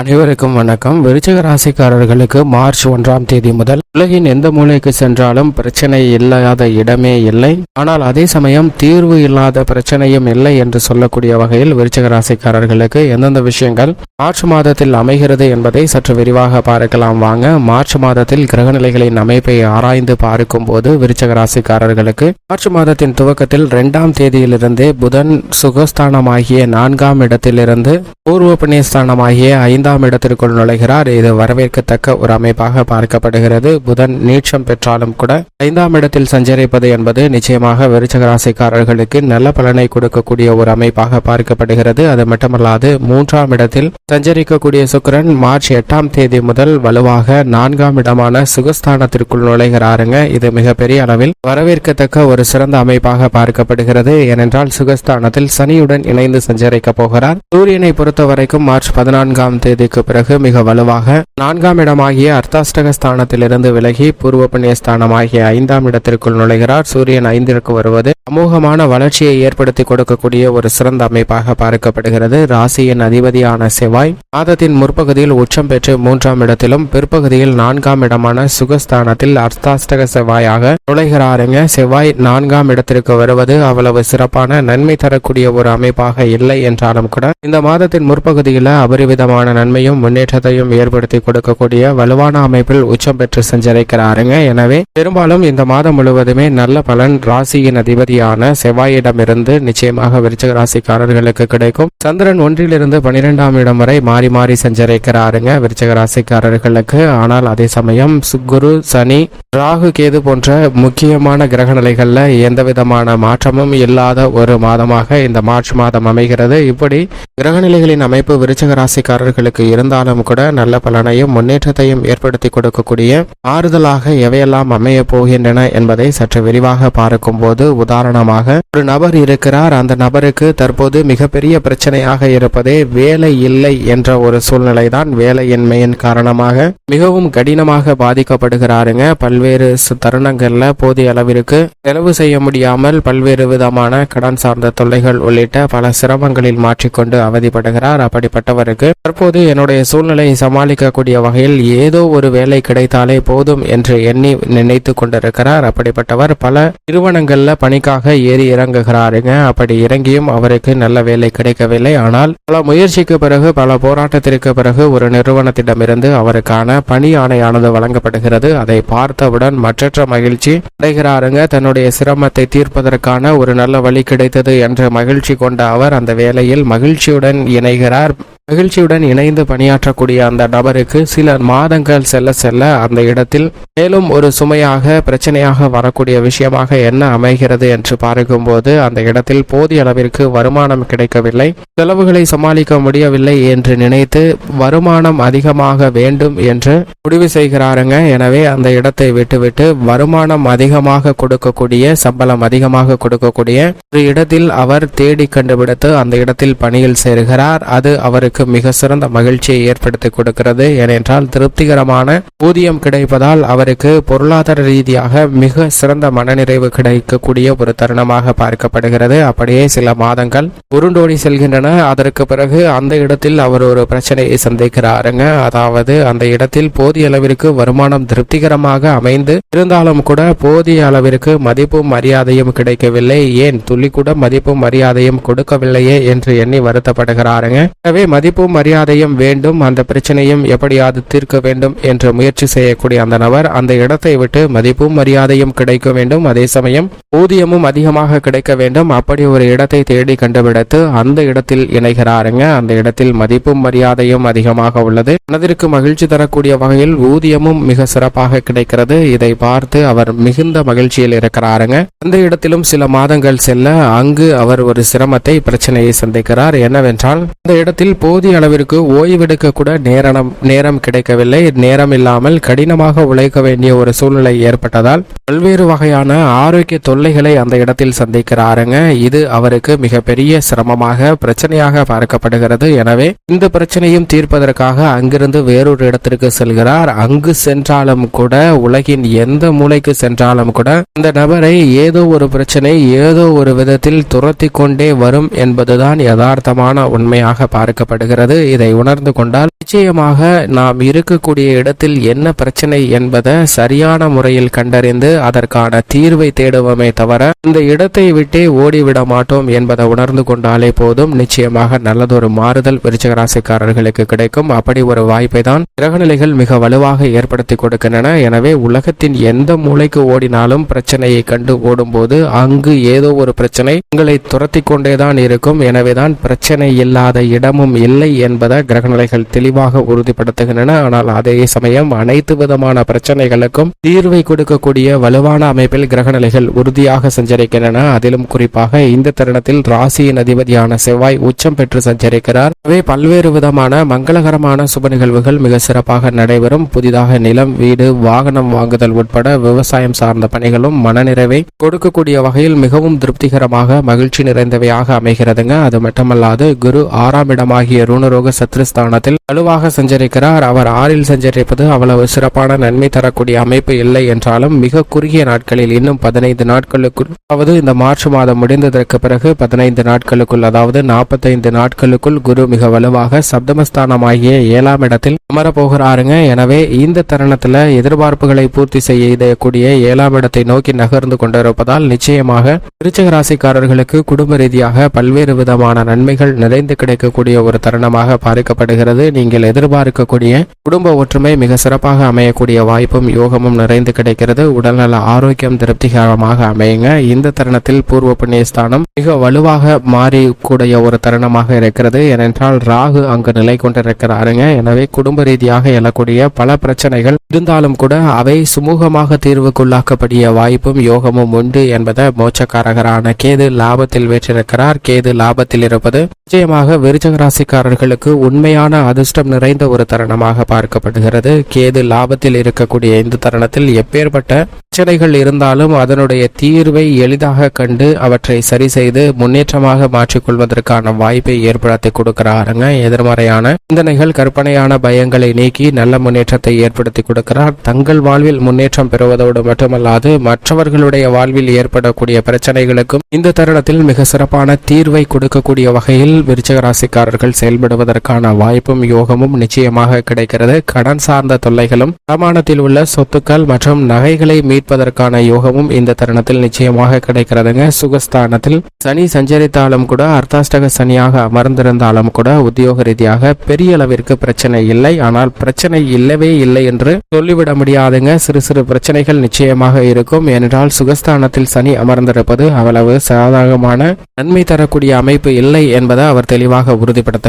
அனைவருக்கும் வணக்கம். விருச்சிக ராசிக்காரர்களுக்கு மார்ச் ஒன்றாம் தேதி முதல் உலகின் எந்த மூலைக்கு சென்றாலும் பிரச்சனை இல்லாத இடமே இல்லை. ஆனால் அதே சமயம் தீர்வு இல்லாத பிரச்சனையும் இல்லை என்று சொல்லக்கூடிய வகையில் விருச்சிக ராசிக்காரர்களுக்கு எந்தெந்த விஷயங்கள் மார்ச் மாதத்தில் அமைகிறது என்பதை சற்று விரிவாக பார்க்கலாம். வாங்க மார்ச் மாதத்தில் கிரகநிலைகளின் அமைப்பை ஆராய்ந்து பார்க்கும் போது விருச்சிக ராசிக்காரர்களுக்கு மார்ச் மாதத்தின் துவக்கத்தில் இரண்டாம் தேதியிலிருந்தே புதன் சுகஸ்தானமாகிய நான்காம் இடத்திலிருந்து பூர்வ புண்ணியஸ்தானமாகிய ஐந்தாம் இடத்திற்குள் நுழைகிறார். இது வரவேற்கத்தக்க ஒரு அமைப்பாக பார்க்கப்படுகிறது. புதன் நீட்சம் பெற்றாலும் கூட ஐந்தாம் இடத்தில் சஞ்சரிப்பது என்பது நிச்சயமாக விருச்சக ராசிக்காரர்களுக்கு நல்ல பலனை கொடுக்கக்கூடிய ஒரு அமைப்பாக பார்க்கப்படுகிறது. அது மட்டுமல்லாது மூன்றாம் இடத்தில் சஞ்சரிக்கக்கூடிய சுக்கிரன் மார்ச் எட்டாம் தேதி முதல் வலுவாக நான்காம் இடமான சுகஸ்தானத்திற்குள் நுழைகிறாருங்க. இது மிகப்பெரிய அளவில் வரவேற்கத்தக்க ஒரு சிறந்த அமைப்பாக பார்க்கப்படுகிறது. ஏனென்றால் சுகஸ்தானத்தில் சனியுடன் இணைந்து சஞ்சரிக்க போகிறார். சூரியனை பொறுத்த வரைக்கும் மார்ச் பதினான்காம் தேதி தேதிக்கு பிறகு மிக வலுவாக நான்காம் இடமாகிய அர்த்தாஷ்டக ஸ்தானத்திலிருந்து விலகி பூர்வ புண்ணிய ஸ்தானமாகிய ஐந்தாம் இடத்திற்குள் நுழைகிறார். சூரியன் ஐந்திற்கு வருவது அமோகமான வளர்ச்சியை ஏற்படுத்தி கொடுக்கக்கூடிய ஒரு சிறந்த அமைப்பாக பார்க்கப்படுகிறது. ராசியின் அதிபதியான செவ்வாய் மாதத்தின் முற்பகுதியில் உச்சம் பெற்று மூன்றாம் இடத்திலும் பிற்பகுதியில் நான்காம் இடமான சுகஸ்தானத்தில் அர்த்தாஷ்டக செவ்வாயாக நுழைகிறாருங்க. செவ்வாய் நான்காம் இடத்திற்கு வருவது அவ்வளவு சிறப்பான நன்மை தரக்கூடிய ஒரு அமைப்பாக இல்லை என்றாலும் கூட இந்த மாதத்தின் முற்பகுதியில் அபரிவிதமான நன்மையும் முன்னேற்றத்தையும் ஏற்படுத்தி கொடுக்கக்கூடிய வலுவான அமைப்பில் உச்சம் பெற்று சஞ்சரிக்கிறாருங்க. எனவே பெரும்பாலும் இந்த மாதம் முழுவதுமே நல்ல பலன் ராசியின் அதிபதியான செவ்வாயிடமிருந்து நிச்சயமாக விருச்சக ராசிக்காரர்களுக்கு கிடைக்கும். சந்திரன் ஒன்றிலிருந்து பனிரெண்டாம் இடம் வரை மாறி மாறி சஞ்சரிக்கிறாருங்க விருச்சக ராசிக்காரர்களுக்கு. ஆனால் அதே சமயம் குரு சனி ராகு கேது போன்ற முக்கியமான கிரக நிலைகள்ல எந்த விதமான மாற்றமும் இல்லாத ஒரு மாதமாக இந்த மார்ச் மாதம் அமைகிறது. இப்படி கிரகநிலைகளின் அமைப்பு விருச்சக ராசிக்காரர்களுக்கு இருந்தாலும் கூட நல்ல பலனையும் முன்னேற்றத்தையும் ஏற்படுத்தி கொடுக்கக்கூடிய ஆறுதலாக எவையெல்லாம் அமைய போகின்றன என்பதை சற்று விரிவாக பார்க்கும்போது உதாரணமாக ஒரு நபர் இருக்கிறார். அந்த நபருக்கு தற்போது மிகப்பெரிய பிரச்சனையாக இருப்பதே வேலை இல்லை என்ற ஒரு சூழ்நிலை தான் வேலையின்மையின் காரணமாக மிகவும் கடினமாக பாதிக்கப்படுகிறாருங்க. பல்வேறு தருணங்கள்ல போதிய அளவிற்கு செலவு செய்ய முடியாமல் பல்வேறு விதமான கடன் சார்ந்த தொல்லைகள் உள்ளிட்ட பல சிரமங்களில் மாற்றிக்கொண்டு அவதிப்படுகிறார். அப்படிப்பட்டவருக்கு தற்போது என்னுடைய சூழ்நிலையை சமாளிக்கக்கூடிய வகையில் ஏதோ ஒரு வேலை கிடைத்தாலே போதும் என்று எண்ணி நினைத்து கொண்டிருக்கிறார். அப்படிப்பட்டவர் பல நிறுவனங்கள்ல பணிக்காக ஏறி இறங்குகிறாருங்க. அப்படி இறங்கியும் அவருக்கு நல்ல வேலை கிடைக்கவில்லை. ஆனால் பல முயற்சிக்கு பிறகு பல போராட்டத்திற்கு பிறகு ஒரு நிறுவனத்திடமிருந்து அவருக்கான பணி ஆணையானது வழங்கப்படுகிறது. அதை பார்த்தவுடன் மற்றற்ற மகிழ்ச்சி அடைகிறாருங்க. தன்னுடைய சிரமத்தை தீர்ப்பதற்கான ஒரு நல்ல வழி கிடைத்தது என்ற மகிழ்ச்சி கொண்ட அவர் அந்த வேலையில் மகிழ்ச்சியுடன் இணைகிறார். மகிழ்ச்சியுடன் இணைந்து பணியாற்றக்கூடிய அந்த நபருக்கு சில மாதங்கள் செல்ல செல்ல அந்த இடத்தில் மேலும் ஒரு சுமையாக பிரச்சனையாக வரக்கூடிய விஷயமாக என்ன அமைகிறது என்று பார்க்கும்போது அந்த இடத்தில் போதிய அளவிற்கு வருமானம் கிடைக்கவில்லை. செலவுகளை சமாளிக்க முடியவில்லை என்று நினைத்து வருமானம் அதிகமாக வேண்டும் என்று முடிவு செய்கிறாருங்க. எனவே அந்த இடத்தை விட்டுவிட்டு வருமானம் அதிகமாக கொடுக்கக்கூடிய சம்பளம் அதிகமாக கொடுக்கக்கூடிய ஒரு இடத்தில் அவர் தேடி கண்டுபிடித்து அந்த இடத்தில் பணியில் சேருகிறார். அது அவருக்கு மிக சிறந்த மகிழ்ச்சியை ஏற்படுத்தி கொடுக்கிறது. ஏனென்றால் திருப்திகரமான ஊதியம் கிடைப்பதால் அவருக்கு பொருளாதார ரீதியாக மிக சிறந்த மனநிறைவு கிடைக்கக்கூடிய ஒரு தருணமாக பார்க்கப்படுகிறது. அப்படியே சில மாதங்கள் உருண்டோடி செல்கின்றன. அதற்கு பிறகு அந்த இடத்தில் அவர் ஒரு பிரச்சனையை சந்திக்கிறாருங்க. அதாவது அந்த இடத்தில் போதிய அளவிற்கு வருமானம் திருப்திகரமாக அமைந்து இருந்தாலும் கூட போதிய அளவிற்கு மதிப்பும் மரியாதையும் கிடைக்கவில்லை. ஏன்? துளி கூட மதிப்பும் மரியாதையும் கொடுக்கவில்லையே என்று எண்ணி வருத்தப்படுகிறாருங்க. எனவே மதிப்பும் மரியாதையும் வேண்டும் அந்த பிரச்சனையும் எப்படியாவது தீர்க்க வேண்டும் என்று முயற்சி செய்யக்கூடிய அந்த நபர் அந்த இடத்தை விட்டு மதிப்பும் மரியாதையும் கிடைக்க வேண்டும். அதே சமயம் ஊதியமும் அதிகமாக கிடைக்க வேண்டும். அப்படி ஒரு இடத்தை தேடி கண்டுபிடித்து அந்த இடத்தில் இணைகிறாருங்க. அந்த இடத்தில் மதிப்பும் மரியாதையும் அதிகமாக உள்ளது. மனதிற்கு மகிழ்ச்சி தரக்கூடிய வகையில் ஊதியமும் மிக சிறப்பாக கிடைக்கிறது. இதை பார்த்து அவர் மிகுந்த மகிழ்ச்சியில் இருக்கிறாருங்க. அந்த இடத்திலும் சில மாதங்கள் செல்ல அங்கு அவர் ஒரு சிரமத்தை பிரச்சனையை சந்திக்கிறார். என்னவென்றால் அந்த இடத்தில் போ போதிய அளவிற்கு ஓய்வெடுக்க கூட நேரம் நேரம் கிடைக்கவில்லை. நேரம் இல்லாமல் கடினமாக உழைக்க வேண்டிய ஒரு சூழ்நிலை ஏற்பட்டதால் பல்வேறு வகையான ஆரோக்கிய தொல்லைகளை அந்த இடத்தில் சந்திக்கிறாருங்க. இது அவருக்கு மிகப்பெரிய சிரமமாக பிரச்சனையாக பார்க்கப்படுகிறது. எனவே இந்த பிரச்சனையும் தீர்ப்பதற்காக அங்கிருந்து வேறொரு இடத்திற்கு செல்கிறார். அங்கு சென்றாலும் கூட உலகின் எந்த மூலைக்கு சென்றாலும் கூட இந்த நபரை ஏதோ ஒரு பிரச்சனை ஏதோ ஒரு விதத்தில் துரத்தி கொண்டே வரும் என்பதுதான் யதார்த்தமான உண்மையாக பார்க்கப்படுகிறது. பார்க்கப்படுகிறது இதை உணர்ந்து கொண்டால் நிச்சயமாக நாம் இருக்கக்கூடிய இடத்தில் என்ன பிரச்சனை என்பதை சரியான முறையில் கண்டறிந்து அதற்கான தீர்வை தேடுவோமே தவிர இந்த இடத்தை விட்டே ஓடிவிட மாட்டோம் என்பதை உணர்ந்து கொண்டாலே போதும். நிச்சயமாக நல்லதொரு மாறுதல் விருச்சகராசிக்காரர்களுக்கு கிடைக்கும். அப்படி ஒரு வாய்ப்பை தான் கிரகநிலைகள் மிக வலுவாக ஏற்படுத்தி கொடுக்கின்றன. எனவே உலகத்தின் எந்த மூலைக்கு ஓடினாலும் பிரச்சனையை கண்டு ஓடும்போது அங்கு ஏதோ ஒரு பிரச்சனை உங்களை துரத்தி கொண்டேதான் இருக்கும். எனவேதான் பிரச்சனை இல்லாத இடமும் இல்லை என்பதை கிரகநிலைகள் தெளிவாக உறுதிப்படுத்துகின்றன. ஆனால் அதே சமயம் அனைத்து விதமான பிரச்சனைகளுக்கும் தீர்வை கொடுக்கக்கூடிய வலுவான அமைப்பில் கிரகநிலைகள் உறுதியாக சஞ்சரிக்கின்றன. அதிலும் குறிப்பாக இந்த தருணத்தில் ராசியின் அதிபதியான செவ்வாய் உச்சம் பெற்று சஞ்சரிக்கிறார். எனவே பல்வேறு விதமான மங்களகரமான சுப நிகழ்வுகள் மிக சிறப்பாக நடைபெறும். புதிதாக நிலம் வீடு வாகனம் வாங்குதல் உட்பட விவசாயம் சார்ந்த பணிகளும் மனநிறைவை கொடுக்கக்கூடிய வகையில் மிகவும் திருப்திகரமாக மகிழ்ச்சி நிறைந்தவையாக அமைகிறதுங்க. அது மட்டுமல்லாது குரு ஆறாம் இடமாகிய ருணரோக சத்ருஸ்தானத்தில் வலுவாக சஞ்சரிக்கிறார். அவர் ஆறில் சஞ்சரிப்பது அவ்வளவு சிறப்பான நன்மை தரக்கூடிய அமைப்பு இல்லை என்றாலும் மிக குறுகிய நாட்களில் இன்னும் பதினைந்து நாட்களுக்குள் அதாவது இந்த மார்ச் மாதம் முடிந்ததற்கு பிறகு பதினைந்து நாட்களுக்குள் அதாவது நாற்பத்தைந்து நாட்களுக்குள் குரு மிக வலுவாக சப்தமஸ்தானமாகிய ஏழாம் இடத்தில் அமரப்போகிறாருங்க. எனவே இந்த தருணத்துல எதிர்பார்ப்புகளை பூர்த்தி செய்யக்கூடிய ஏழாம் இடத்தை நோக்கி நகர்ந்து கொண்டிருப்பதால் நிச்சயமாக திருச்சகராசிக்காரர்களுக்கு குடும்ப ரீதியாக பல்வேறு விதமான நன்மைகள் நிறைந்து கிடைக்கக்கூடிய ஒரு காரணமாக பார்க்கப்படுகிறது. நீங்கள் எதிர்பார்க்கக்கூடிய குடும்ப ஒற்றுமை மிக சிறப்பாக அமையக்கூடிய வாய்ப்பும் யோகமும் நிறைந்து கிடைக்கிறது. உடல்நல ஆரோக்கியம் திருப்திகரமாக அமையுங்க. இந்த தருணத்தில் பூர்வ புண்ணிய ஸ்தானம் மிக வலுவாக மாறக்கூடிய ஒரு தருணமாக இருக்கிறது. ஏனென்றால் ராகு அங்கு நிலை கொண்டிருக்கிறாருங்க. எனவே குடும்ப ரீதியாக எழக்கூடிய பல பிரச்சனைகள் இருந்தாலும் கூட அவை சுமூகமாக தீர்வுக்குள்ளாக்கப்படிய வாய்ப்பும் யோகமும் உண்டு என்பதை மோட்சக்காரகரான கேது லாபத்தில் வெற்றிருக்கிறார் கேது லாபத்தில் இருப்பது நிச்சயமாக விருச்சக ராசிக்காரர்களுக்கு உண்மையான அதிர்ஷ்டம் நிறைந்த ஒரு தருணமாக பார்க்கப்படுகிறது. கேது லாபத்தில் இருக்கக்கூடிய இந்த தருணத்தில் எப்பேற்பட்ட பிரச்சனைகள் இருந்தாலும் அதனுடைய தீர்வை எளிதாக கண்டு அவற்றை சரி செய்து முன்னேற்றமாக மாற்றிக்கொள்வதற்கான வாய்ப்பை ஏற்படுத்தி கொடுக்கிறாருங்க. எதிர்மறையான சிந்தனைகள் கற்பனையான பயங்களை நீக்கி நல்ல முன்னேற்றத்தை ஏற்படுத்தி கொடுக்கிறார். தங்கள் வாழ்வில் முன்னேற்றம் பெறுவதோடு மட்டுமல்லாது மற்றவர்களுடைய வாழ்வில் ஏற்படக்கூடிய பிரச்சனைகளுக்கும் இந்த தருணத்தில் மிக சிறப்பான தீர்வை கொடுக்கக்கூடிய வகையில் விருச்சக ராசிக்காரர்கள் செயல்படுவதற்கான வாய்ப்பும் யோகமும் நிச்சயமாக கிடைக்கிறது. கடன் சார்ந்த தொல்லைகளும் அடமானத்தில் உள்ள சொத்துக்கள் மற்றும் நகைகளை மீட்பதற்கான யோகமும் இந்த தருணத்தில் நிச்சயமாக கிடைக்கிறதுங்க. சுகஸ்தானத்தில் சனி சஞ்சரித்தாலும் கூட அர்த்தாஷ்டக சனியாக அமர்ந்திருந்தாலும் கூட உத்தியோக ரீதியாக பெரிய அளவிற்கு பிரச்சனை இல்லை. ஆனால் பிரச்சனை இல்லவே இல்லை என்று சொல்லிவிட முடியாதுங்க. சிறு சிறு பிரச்சனைகள் நிச்சயமாக இருக்கும். ஏனென்றால் சுகஸ்தானத்தில் சனி அமர்ந்திருப்பது அவ்வளவு சாதகமான நன்மை தரக்கூடிய அமைப்பு இல்லை என்பதை அவர் தெளிவாக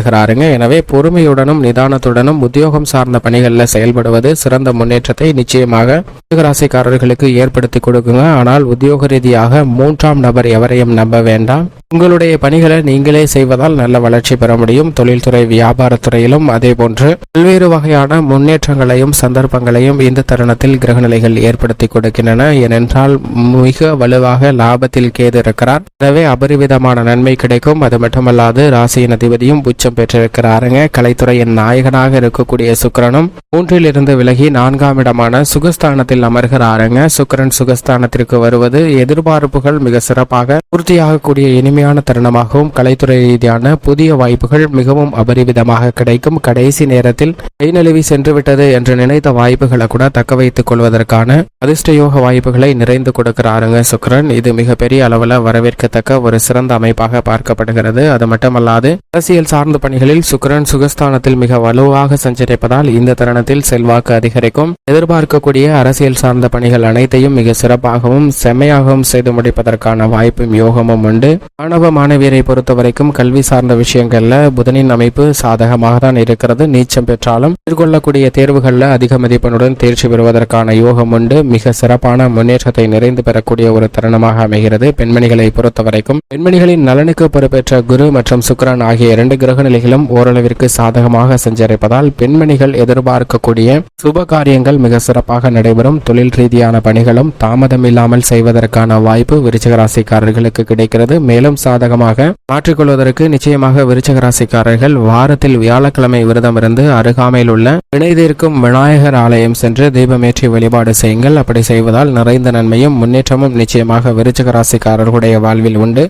வருகிறாருங்க எனவே பொறுமையுடனும் நிதானத்துடனும் உத்தியோகம் சார்ந்த பணிகளில் செயல்படுவது சிறந்த முன்னேற்றத்தை நிச்சயமாக ராசிக்காரர்களுக்கு ஏற்படுத்தி கொடுக்குங்க. ஆனால் உத்தியோக ரீதியாக மூன்றாம் நபர் எவரையும் நம்ப வேண்டாம். உங்களுடைய பணிகளை நீங்களே செய்வதால் நல்ல வளர்ச்சி பெற முடியும். தொழில்துறை வியாபாரத்துறையிலும் அதே போன்று பல்வேறு வகையான முன்னேற்றங்களையும் சந்தர்ப்பங்களையும் இந்த தருணத்தில் கிரகநிலைகள் ஏற்படுத்தி கொடுக்கின்றன. ஏனென்றால் மிக வலுவாக லாபத்தில் கேது இருக்கிறார். எனவே அபரிவிதமான நன்மை கிடைக்கும். அது மட்டுமல்லாது ராசியின் அதிபதியும் உச்சம் பெற்றிருக்கிறாருங்க. கலைத்துறையின் நாயகனாக இருக்கக்கூடிய சுக்கிரனும் மூன்றிலிருந்து விலகி நான்காம் இடமான சுகஸ்தானத்தில் அமர்கிறாருங்க. சுக்கிரன் சுகஸ்தானத்திற்கு வருவது எதிர்பார்ப்புகள் மிக சிறப்பாக பூர்த்தியாகக்கூடிய இனிமையான தருணமாகவும் கலைத்துறை ரீதியான புதிய வாய்ப்புகள் மிகவும் அபரிவிதமாக கிடைக்கும். கடைசி நேரத்தில் கை நழுவி சென்றுவிட்டது என்று நினைத்த வாய்ப்புகளை கூட தக்க வைத்துக் கொள்வதற்கான அதிர்ஷ்டயோக வாய்ப்புகளை நிறைந்து கொடுக்கிறாருங்க சுக்கரன். இது மிகப்பெரிய அளவில் வரவேற்கத்தக்க ஒரு சிறந்த அமைப்பாக பார்க்கப்படுகிறது. அது மட்டுமல்லாது அரசியல் சார்ந்த பணிகளில் சுக்கரன் சுகஸ்தானத்தில் மிக வலுவாக சஞ்சரிப்பதால் இந்த தருணத்தில் செல்வாக்கு அதிகரிக்கும். எதிர்பார்க்கக்கூடிய அரசியல் சார்ந்த பணிகள் அனைத்தையும் மிக சிறப்பாகவும் செம்மையாகவும் செய்து முடிப்பதற்கான வாய்ப்பும் யோகமும் உண்டு. மாணவ மாணவியரை பொறுத்தவரைக்கும் கல்வி சார்ந்த விஷயங்கள்ல புதனின் அமைப்பு சாதகமாக தான் இருக்கிறது. நீச்சம் பெற்றாலும் எதிர்கொள்ளக்கூடிய தேர்வுகளில் அதிக மதிப்பெண்ணுடன் தேர்ச்சி பெறுவதற்கான யோகம் உண்டு. மிக சிறப்பான முன்னேற்றத்தை நிறைந்து பெறக்கூடிய ஒரு தருணமாக அமைகிறது. பெண்மணிகளை பொறுத்தவரைக்கும் பெண்மணிகளின் நலனுக்கு பொறுப்பேற்ற குரு மற்றும் சுக்கரன் ஆகிய இரண்டு கிரக நிலைகளும் ஓரளவிற்கு சாதகமாக சஞ்சரிப்பதால் பெண்மணிகள் எதிர்பார்க்கக்கூடிய சுப காரியங்கள் மிக சிறப்பாக நடைபெறும். தொழில் ரீதியான பணிகளும் தாமதம் இல்லாமல் செய்வதற்கான வாய்ப்பு விருச்சகராசிக்காரர்களுக்கு கிடைக்கிறது. மேலும் சாதகமாக மாற்றிக்கொள்வதற்கு நிச்சயமாக விருச்சகராசிக்காரர்கள் வாரத்தில் வியாழக்கிழமை விரதம் இருந்து அருகாமையில் உள்ள இணைதீர்க்கும் விநாயகர் ஆலயம் சென்று தீபமேற்றி வழிபாடு செய்யுங்கள். அப்படி செய்வதால் நிறைந்த நன்மையும் முன்னேற்றமும் நிச்சயமாக விருச்சகராசிக்காரர்களுடைய வாழ்வில் உண்டு.